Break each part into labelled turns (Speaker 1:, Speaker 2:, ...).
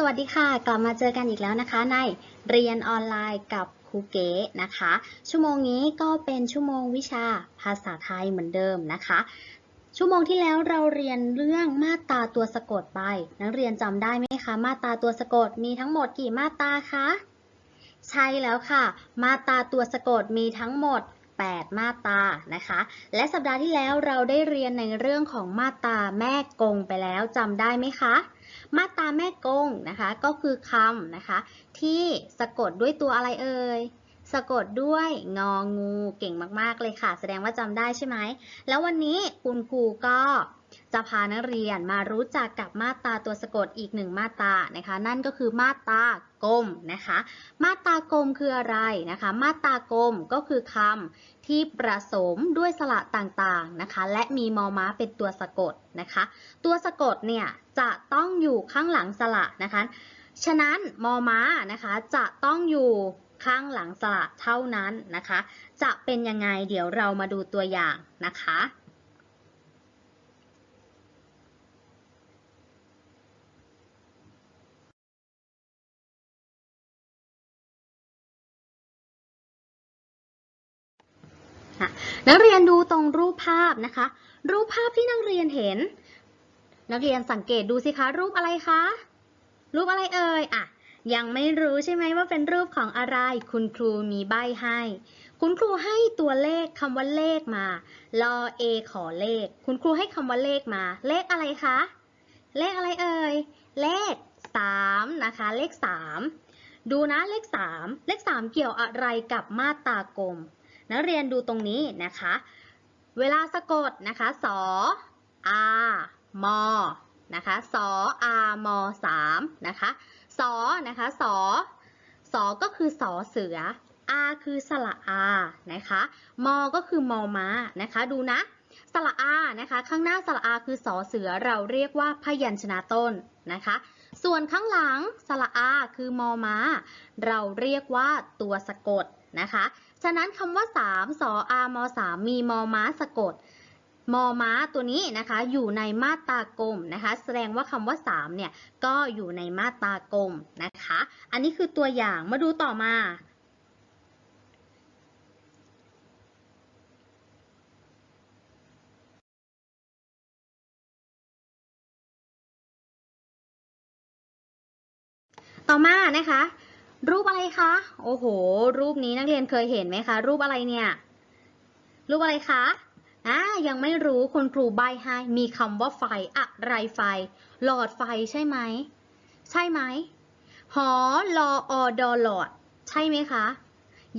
Speaker 1: สวัสดีค่ะ กลับมาเจอกันอีกแล้วนะคะในเรียนออนไลน์กับครูเก๋นะคะ ชั่วโมงนี้ก็เป็นชั่วโมงวิชาภาษาไทยเหมือนเดิมนะคะ ชั่วโมงที่แล้วเราเรียนเรื่องมาตราตัวสะกดไป นักเรียนจำได้ไหมคะ มาตราตัวสะกดมีทั้งหมดกี่มาตราคะใช่แล้วค่ะ มาตราตัวสะกดมีทั้งหมด 8 มาตรานะคะ และสัปดาห์ที่แล้วเราได้เรียนในเรื่องของมาตราแม่กงไปแล้วจำได้ไหมคะ มาตราแม่กงนะคะ ก็คือคำนะคะ ที่สะกดด้วยตัวอะไรเอ่ยสะกดด้วยงองูเก่งมากๆเลยค่ะ แสดงว่าจำได้ใช่ไหม แล้ววันนี้คุณครูก็ จะพานักเรียนมารู้จักกับมาตราตัวสะกดอีกหนึ่งมาตรานะคะ นั่นก็คือมาตรากลมนะคะ มาตรากลมคืออะไรนะคะ มาตรากลมก็คือคำที่ประสมด้วยสระต่างๆนะคะ และมีมอม้าเป็นตัวสะกดนะคะ ตัวสะกดเนี่ยจะต้องอยู่ข้างหลังสระนะคะ ฉะนั้นมอม้านะคะจะต้องอยู่ข้างหลังสระเท่านั้นนะคะ จะเป็นยังไงเดี๋ยวเรามาดูตัวอย่างนะคะ นักเรียนดูตรงรูปภาพนะคะ รูปภาพที่นักเรียนเห็น นักเรียนสังเกตดูสิคะ รูปอะไรคะ รูปอะไรเอ่ยอะยังไม่รู้ใช่ไหมว่าเป็นรูปของอะไร คุณครูมีใบให้ คุณครูให้ตัวเลขคำว่าเลขมา ลอเอขอเลข คุณครูให้คำว่าเลขมา เลขอะไรคะ เลขอะไรเอ่ย เลขสามนะคะ เลขสาม ดูนะเลขสาม เลขสามเกี่ยวอะไรกับมาตรากลม นักเรียนดูตรงนี้นะคะ เวลาสะกดนะคะสออามอนะคะสออามอสามนะคะสอนะคะสอสอก็คือสอเสืออาคือสระอานะคะมอก็คือมอม้านะคะ ดูนะสระอานะคะ ข้างหน้าสระอาคือสอเสือเราเรียกว่าพยัญชนะต้นนะคะ ส่วนข้างหลังสระอาคือมอม้า เราเรียกว่าตัวสะกดนะคะ ฉะนั้นคำว่า 3 สออาม3มีมอม้าสะกด มอม้าตัวนี้นะคะ อยู่ในมาตากลมนะคะ แสดงว่าคำว่า 3 เนี่ย ก็อยู่ในมาตากลมนะคะ อันนี้คือตัวอย่างมาดูต่อมาต่อมานะคะ รูปอะไรคะ โอ้โห รูปนี้นักเรียนเคยเห็นไหมคะ รูปอะไรเนี่ย รูปอะไรคะอ่ายังไม่รู้คุณครูใบให้มีคำว่าไฟอะไรไฟ หลอดไฟใช่ไหม ใช่ไหมหอลออดอหลอด ใช่ไหมคะ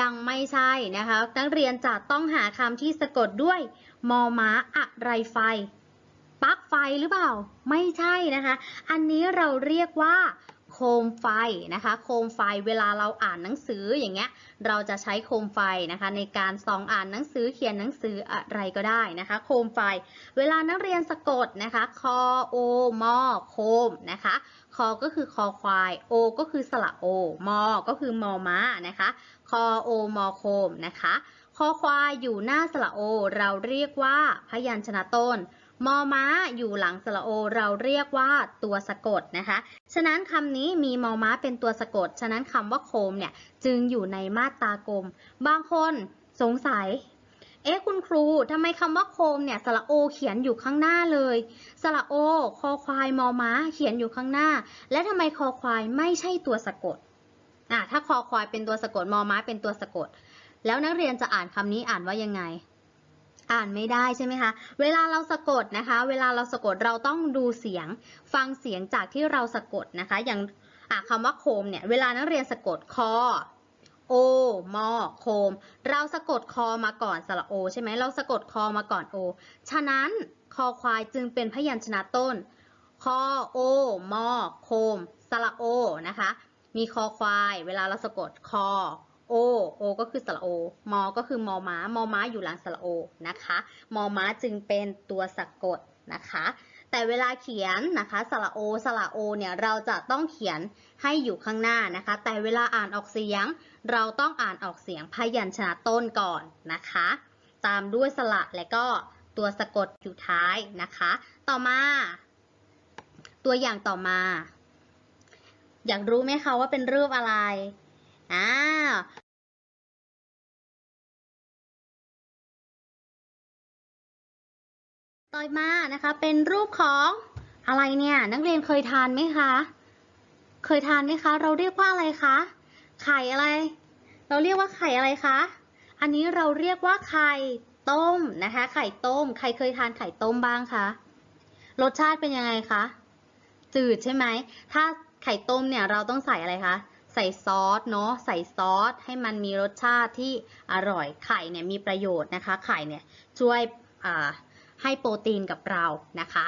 Speaker 1: ยังไม่ใช่นะคะ นักเรียนจะต้องหาคำที่สะกดด้วย มอม้าอะไรไฟปลั๊กไฟหรือเปล่า ไม่ใช่นะคะ อันนี้เราเรียกว่า โคมไฟนะคะ โคมไฟเวลาเราอ่านหนังสืออย่างเงี้ย เราจะใช้โคมไฟนะคะ ในการส่องอ่านหนังสือเขียนหนังสืออะไรก็ได้นะคะ โคมไฟ เวลานักเรียนสะกดนะคะคอโอมอโคมนะคะคอก็คือคอควายโอก็คือสระโอมอก็คือมอม้านะคะคอโอมอโคมนะคะคอควายอยู่หน้าสระโอ เราเรียกว่าพยัญชนะต้น มอม้าอยู่หลังสระโอ เราเรียกว่าตัวสะกดนะคะ ฉะนั้นคำนี้มีมอม้าเป็นตัวสะกด ฉะนั้นคำว่าโคมเนี่ยจึงอยู่ในมาตรากลม บางคนสงสัย เอ๊ะคุณครูทำไมคำว่าโคมเนี่ยสระโอเขียนอยู่ข้างหน้าเลย สระโอ คอควายมอม้าเขียนอยู่ข้างหน้า และทำไมคอควายไม่ใช่ตัวสะกดอะถ้าคอควายเป็นตัวสะกดมอม้าเป็นตัวสะกด แล้วนักเรียนจะอ่านคำนี้อ่านว่ายังไง อ่านไม่ได้ใช่ไหมคะ เวลาเราสะกดนะคะ เวลาเราสะกดเราต้องดูเสียง ฟังเสียงจากที่เราสะกดนะคะ อย่างคำว่าโคมเนี่ย เวลานักเรียนสะกดคอโอ มอ โคม เราสะกดคอมาก่อนสระโอ ใช่ไหม เราสะกดคอมาก่อนโอ ฉะนั้นคอควายจึงเป็นพยัญชนะต้น คอโอ มอ โคม สระโอ นะคะ มีคอควาย เวลาเราสะกดคอ โอโอก็คือสระโอ มอ ก็คือมอม้ามอม้าอยู่หลังสระโอนะคะ มอม้าจึงเป็นตัวสะกดนะคะ แต่เวลาเขียนนะคะสระโอสระโอเนี่ยเราจะต้องเขียนให้อยู่ข้างหน้านะคะ แต่เวลาอ่านออกเสียง เราต้องอ่านออกเสียงพยัญชนะต้นก่อนนะคะ ตามด้วยสระและก็ตัวสะกดอยู่ท้ายนะคะ ต่อมา ตัวอย่างต่อมา อยากรู้ไหมคะว่าเป็นรูปอะไร อ่าต่อมานะคะ เป็นรูปของอะไรเนี่ย นักเรียนเคยทานไหมคะ เคยทานไหมคะ เราเรียกว่าอะไรคะ ไข่อะไร เราเรียกว่าไข่อะไรคะ อันนี้เราเรียกว่าไข่ต้มนะคะ ไข่ต้ม ใครเคยทานไข่ต้มบ้างคะ รสชาติเป็นยังไงคะ จืดใช่ไหม ถ้าไข่ต้มเนี่ยเราต้องใส่อะไรคะ ใส่ซอสเนาะใส่ซอสให้มันมีรสชาติที่อร่อยไข่เนี่ยมีประโยชน์นะคะไข่เนี่ยช่วยให้โปรตีนกับเรานะคะ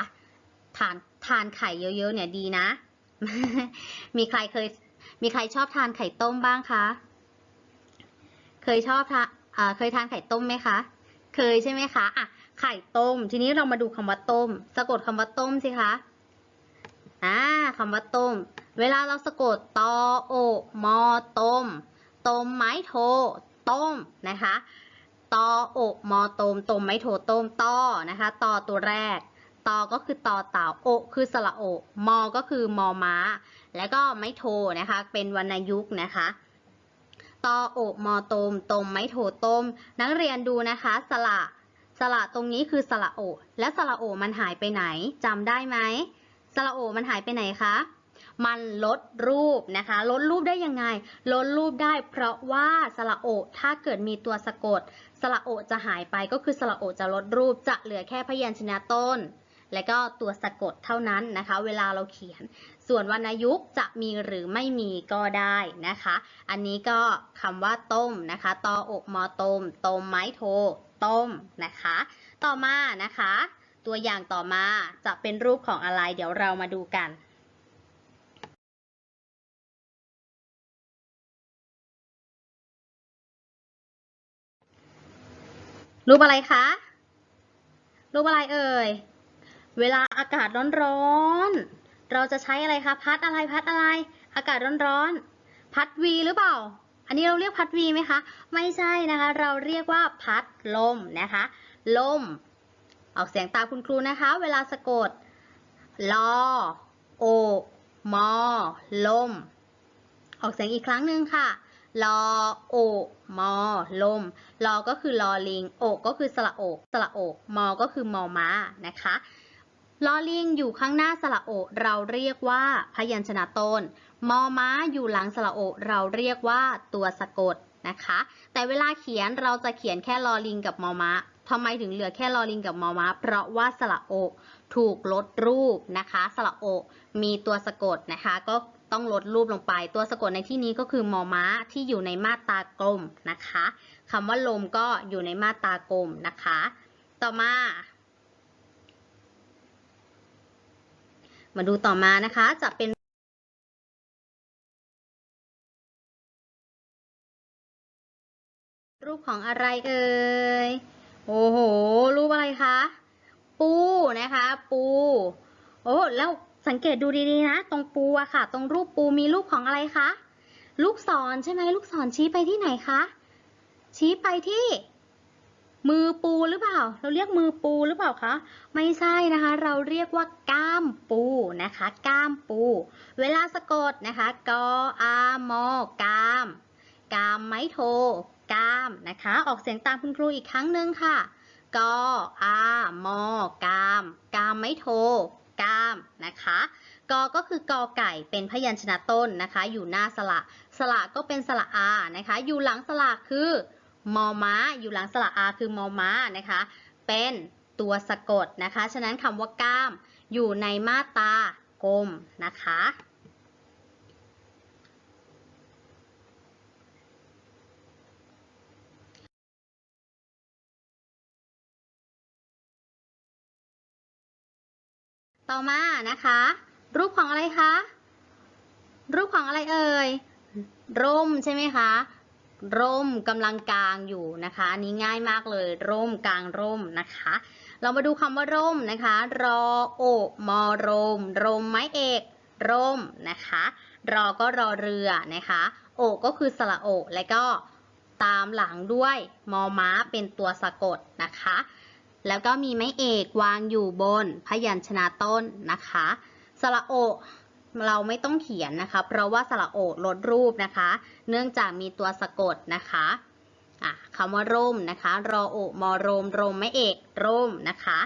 Speaker 1: ทานทานไข่เยอะๆเนี่ยดีนะ มีใครเคยมีใครชอบทานไข่ต้มบ้างคะเคยชอบทานเคยทานไข่ต้มไหมคะ เคยใช่ไหมคะอะไข่ต้ม ทีนี้เรามาดูคำว่าต้ม สะกดคำว่าต้มสิคะอ่าคำว่าต้ม เวลาเราสะกดตอโอมอต้มต้มไม้โทต้มนะคะตอโอมอต้มต้มไม้โทต้มตอนะคะตอตัวแรกตอก็คือตอเต่าโอคือสระโอมอก็คือมอม้า แล้วก็ไม้โทนะคะ เป็นวรรณยุกต์นะคะตอโอมอต้มต้มไม้โทต้ม นักเรียนดูนะคะ สระสระตรงนี้คือสระโอ และสระโอมันหายไปไหนจำได้ไหมสระโอมันหายไปไหนคะ มันลดรูปนะคะ ลดรูปได้ยังไง ลดรูปได้เพราะว่าสระโอถ้าเกิดมีตัวสะกด สระโอจะหายไปก็คือสระโอจะลดรูปจะเหลือแค่พยัญชนะต้น และก็ตัวสะกดเท่านั้นนะคะ เวลาเราเขียน ส่วนวรรณยุกต์จะมีหรือไม่มีก็ได้นะคะ อันนี้ก็คำว่าต้มนะคะตออกมอต้มต้มไม้โทต้มนะคะ ต่อมานะคะ ตัวอย่างต่อมาจะเป็นรูปของอะไร เดี๋ยวเรามาดูกัน รูปอะไรคะ รูปอะไรเอ่ย เวลาอากาศร้อนๆ เราจะใช้อะไรคะ พัดอะไรพัดอะไร อากาศร้อนๆ พัดวีหรือเปล่า อันนี้เราเรียกพัดวีไหมคะ ไม่ใช่นะคะ เราเรียกว่าพัดลมนะคะ ลม ออกเสียงตามคุณครูนะคะ เวลาสะกด ลอ โอ มอ ลม ออกเสียงอีกครั้งหนึ่งค่ะ ลอโอ มอ ลม ลอก็คือลอลิง โอก็คือสระโอกสระโอกมอ ก็คือมอม้านะคะลอลิงอยู่ข้างหน้าสระโอ เราเรียกว่าพยัญชนะต้น มอม้าอยู่หลังสระโอ เราเรียกว่าตัวสะกดนะคะ แต่เวลาเขียนเราจะเขียนแค่ลอลิงกับมอม้าทำไมถึงเหลือแค่ลอลิงกับมอม้า เพราะว่าสระโอถูกลดรูปนะคะ สระโอมีตัวสะกดนะคะ ก็ ต้องลดรูปลงไป ตัวสะกดในที่นี้ก็คือมอม้าที่อยู่ในมาตรากลมนะคะคำว่าลมก็อยู่ในมาตรากลมนะคะ ต่อมา มาดูต่อมานะคะจะเป็นรูปของอะไรเอ่ย โอ้โห รูปอะไรคะ ปูนะคะ ปู โอ้ แล้ว สังเกตดูดีๆนะ ตรงปูอะค่ะ ตรงรูปปูมีรูปของอะไรคะ ลูกศรใช่ไหมลูกศรชี้ไปที่ไหนคะ ชี้ไปที่ มือปูหรือเปล่า เราเรียกมือปูหรือเปล่าคะ ไม่ใช่นะคะ เราเรียกว่าก้ามปูนะคะ ก้ามปู เวลาสะกดนะคะกออามอกามกามไม้โทกามนะคะ ออกเสียงตามคุณครูอีกครั้งหนึ่งค่ะกออามอกาม กามไม้โท ก้ามนะคะกอก็คือกอไก่เป็นพยัญชนะต้นนะคะ อยู่หน้าสระสระก็เป็นสระอานะคะ อยู่หลังสระคือมอม้า อยู่หลังสระอาคือมอม้านะคะ เป็นตัวสะกดนะคะ ฉะนั้นคำว่าก้ามอยู่ในมาตรากลมนะคะ ต่อมานะคะ รูปของอะไรคะ รูปของอะไรเอ่ย ร่มใช่ไหมคะ ร่มกำลังกลางอยู่นะคะ อันนี้ง่ายมากเลย ร่มกลางร่มนะคะ เรามาดูคำว่าร่มนะคะ รอโอมอรมรมไม้เอก ร่มนะคะ รอก็รอเรือนะคะ โอก็คือสระโอและก็ตามหลังด้วยมอม้าเป็นตัวสะกดนะคะ แล้วก็มีไม้เอกวางอยู่บนพยัญชนะต้นนะคะ สระโอเราไม่ต้องเขียนนะคะ เพราะว่าสระโอลดรูปนะคะ เนื่องจากมีตัวสะกดนะคะคำว่าร่มนะคะ รอโอมอโรมโรมไม่เอกร่มนะคะ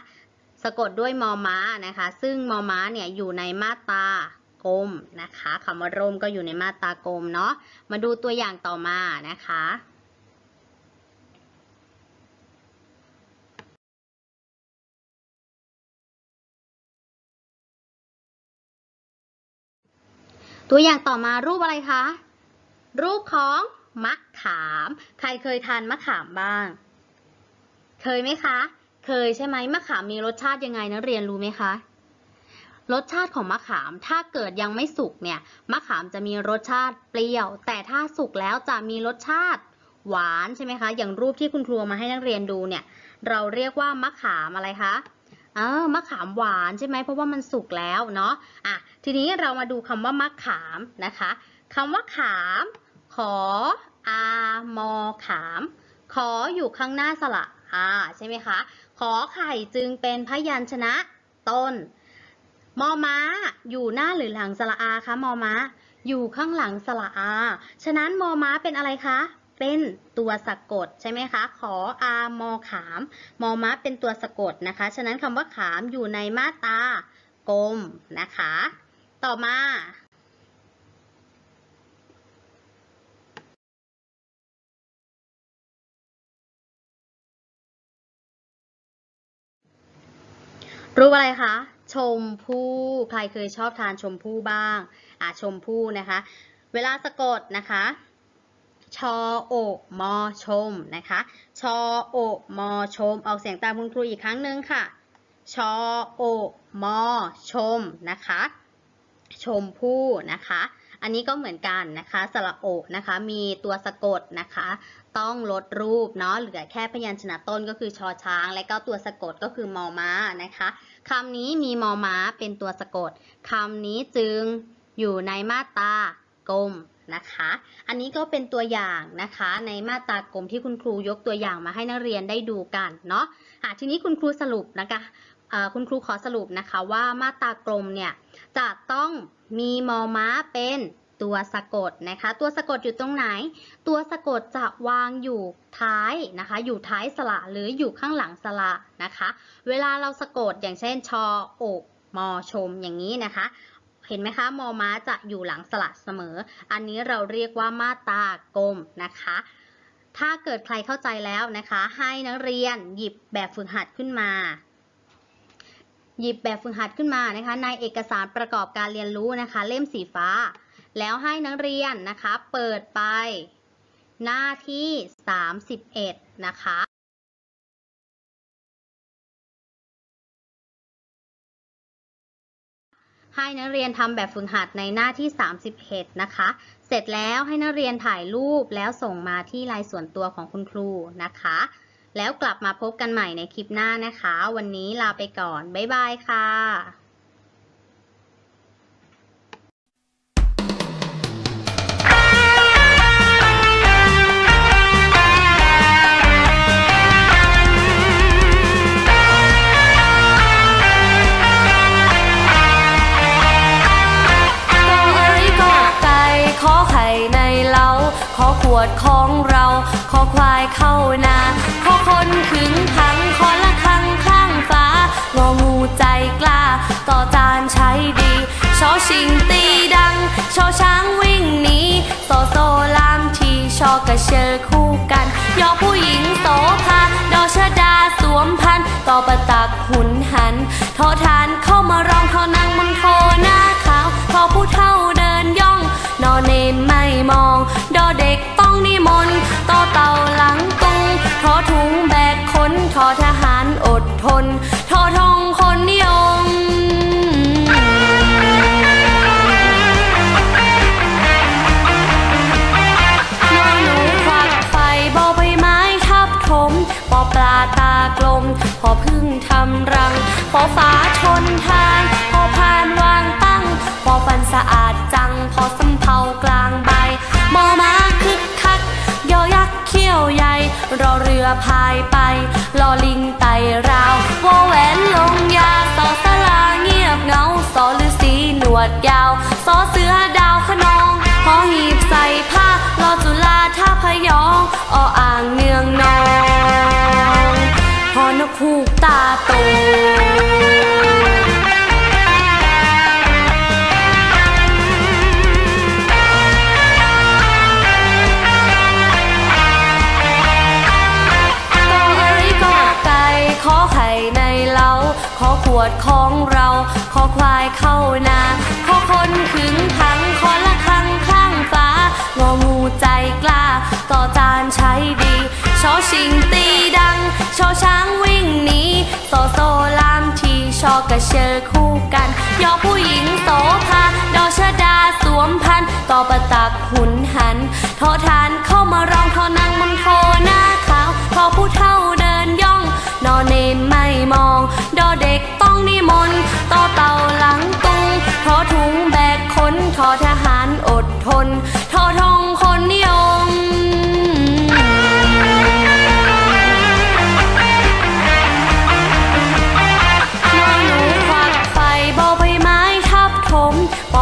Speaker 1: สะกดด้วยมอม้านะคะ ซึ่งมอม้าเนี่ยอยู่ในมาตากลมนะคะคำว่าร่มก็อยู่ในมาตากลมเนาะ มาดูตัวอย่างต่อมานะคะ ตัวอย่างต่อมารูปอะไรคะ รูปของมะขาม ใครเคยทานมะขามบ้าง เคยไหมคะ เคยใช่ไหมมะขามมีรสชาติยังไงนะเรียนรู้ไหมคะ รสชาติของมะขามถ้าเกิดยังไม่สุกเนี่ย มะขามจะมีรสชาติเปรี้ยว แต่ถ้าสุกแล้วจะมีรสชาติหวานใช่ไหมคะ อย่างรูปที่คุณครูมาให้นักเรียนดูเนี่ย เราเรียกว่ามะขามอะไรคะ เออมะขามหวานใช่ไหมเพราะว่ามันสุกแล้วเนาะอะทีนี้เรามาดูคำว่ามะขามนะคะคำว่าขาม ขออามอขาม ขออยู่ข้างหน้าสระอาใช่ไหมคะ ขอไข่จึงเป็นพยัญชนะต้น มอม้าอยู่หน้าหรือหลังสระอาคะมอม้า อยู่ข้างหลังสระอา ฉะนั้นมอม้าเป็นอะไรคะ เป็นตัวสะกดใช่ไหมคะ ขออามอขาม มอม้าเป็นตัวสะกดนะคะ ฉะนั้นคำว่าขามอยู่ในมาตรากลมนะคะ ต่อมารูปอะไรคะ ชมพู่ใครเคยชอบทานชมพู่บ้าง อะชมพู่นะคะ เวลาสะกดนะคะ ชอโอมอชมนะคะ ชอโอมอชม ออกเสียงตามคุณครูอีกครั้งหนึ่งค่ะ ชอโอมอชมนะคะ ชมพู่นะคะ อันนี้ก็เหมือนกันนะคะ สระโอนะคะ มีตัวสะกดนะคะ ต้องลดรูปเนาะ เหลือแค่พยัญชนะต้นก็คือชอช้าง และก็ตัวสะกดก็คือมอม้านะคะคำนี้มีมอม้าเป็นตัวสะกดคำนี้จึงอยู่ในมาตรากลม นะคะ อันนี้ก็เป็นตัวอย่างนะคะ ในมาตรากลมที่คุณครูยกตัวอย่างมาให้นักเรียนได้ดูกันเนาะะทีนี้คุณครูสรุปนะคะคุณครูขอสรุปนะคะว่ามาตรากลมเนี่ยจะต้องมีมอม้าเป็นตัวสะกดนะคะ ตัวสะกดอยู่ตรงไหน ตัวสะกดจะวางอยู่ท้ายนะคะ อยู่ท้ายสระหรืออยู่ข้างหลังสระนะคะ เวลาเราสะกดอย่างเช่นชอโอกมอชมอย่างนี้นะคะ เห็นไหมคะมอม้าจะอยู่หลังสระเสมอ อันนี้เราเรียกว่ามาตากลมนะคะ ถ้าเกิดใครเข้าใจแล้วนะคะ ให้นักเรียนหยิบแบบฝึกหัดขึ้นมาหยิบแบบฝึกหัดขึ้นมานะคะ ในเอกสารประกอบการเรียนรู้นะคะ เล่มสีฟ้า แล้วให้นักเรียนนะคะ เปิดไปหน้าที่ 31 นะคะ ให้นักเรียนทำแบบฝึกหัดในหน้าที่ 31 นะคะ เสร็จแล้วให้นักเรียนถ่ายรูปแล้วส่งมาที่ไลน์ส่วนตัวของคุณครูนะคะ แล้วกลับมาพบกันใหม่ในคลิปหน้านะคะ วันนี้ลาไปก่อน บ๊ายบายค่ะ
Speaker 2: อคู่กัน ยอผู้หญิงโสภาดอชดาสวมพันต่อประตักหุนหันโททานเข้ามารองทอนางมนโทหน้าขาวพอผู้เฒ่าเดินย่อง นอนเนนไม่มอง ดอเด็กต้องนิมนต์ต่อเต่าหลังตุงทอถุงแบกคนทอทหารอดทน พอพึ่งทำรังพอฟ้าชนทางพอพานวางตั้ง พอฟันสะอาดจัง พอสำเภากลางใบ มอมาคึกคัก ยอยักษ์เขี้ยวใหญ่ รอเรือพายไป รอลิงไต่ราววอแหวนลงยาสอสลาเงียบเงาสอฤาษีหนวดยา หอนกคูกตาโตกอเอ้ยกอไก่ขอไข่ในเล้าขอขวดของเรา ขอควายเข้านา ขอคนขึงขัง ขอละคังข้างฟ้างองูใจกล้า ต่อจานใช้ดี ชอชิงตีดัง ชอช้างวิ่งหนีโซโซลามทีชอกระเชอคู่กัน ยอผู้หญิงโสภาดอชดาสวมพันต่อประตักหุนหันโททานเข้ามารองทอนางมนโทหน้าขาวพอผู้เฒ่าเดินย่อง นอนเนนไม่มอง ดอเด็กต้องนิมนต์ต่อเต่าหลังตุงทอถุงแบกคนทอทหารอดทน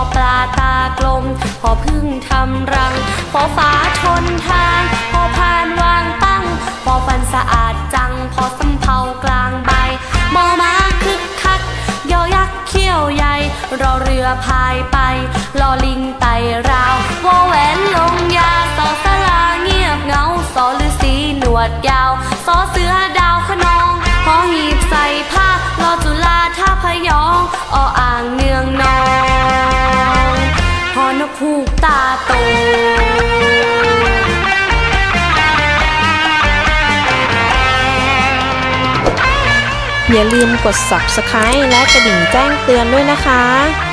Speaker 2: ปอปลาตากลม พอพึ่งทำรัง พอฟ้าทนทาง พอพานวางตั้ง พอฟันสะอาดจัง พอสำเภากลางใบ มอมาคึกคัก ยอยักษ์เขี้ยวใหญ่ รอเรือพายไป รอลิงไต่ราววอแหวนลงยาสอสลาเงียบเงาสอฤาษีหนวดยา
Speaker 3: อย่าลืมกด subscribe และกระดิ่งแจ้งเตือนด้วยนะคะ